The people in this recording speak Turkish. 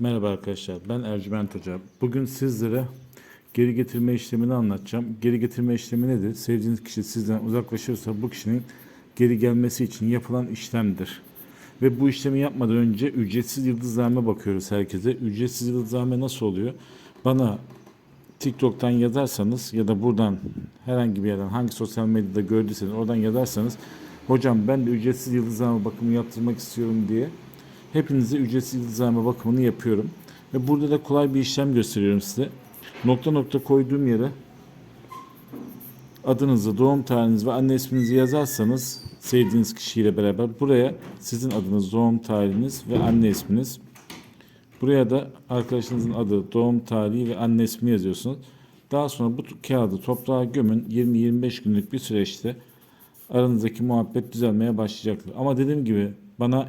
Merhaba arkadaşlar, ben Ercüment Hoca. Bugün sizlere geri getirme işlemini anlatacağım. Geri getirme işlemi nedir? Sevdiğiniz kişi sizden uzaklaşırsa bu kişinin geri gelmesi için yapılan işlemdir. Ve bu işlemi yapmadan önce ücretsiz yıldızlarına bakıyoruz herkese. Ücretsiz yıldızlarına nasıl oluyor? Bana TikTok'tan yazarsanız ya da buradan herhangi bir yerden hangi sosyal medyada gördüyseniz oradan yazarsanız hocam ben de ücretsiz yıldızlama bakımı yaptırmak istiyorum diye hepinize ücretsiz yıldızlama bakımını yapıyorum. Ve burada da kolay bir işlem gösteriyorum size. Nokta nokta koyduğum yere adınızı, doğum tarihinizi ve anne isminizi yazarsanız sevdiğiniz kişiyle beraber buraya sizin adınız, doğum tarihiniz ve anne isminiz Buraya da arkadaşınızın adı, doğum tarihi ve anne ismi yazıyorsunuz. Daha sonra bu kağıdı toprağa gömün. 20-25 günlük bir süreçte aranızdaki muhabbet düzelmeye başlayacaktır. Ama dediğim gibi bana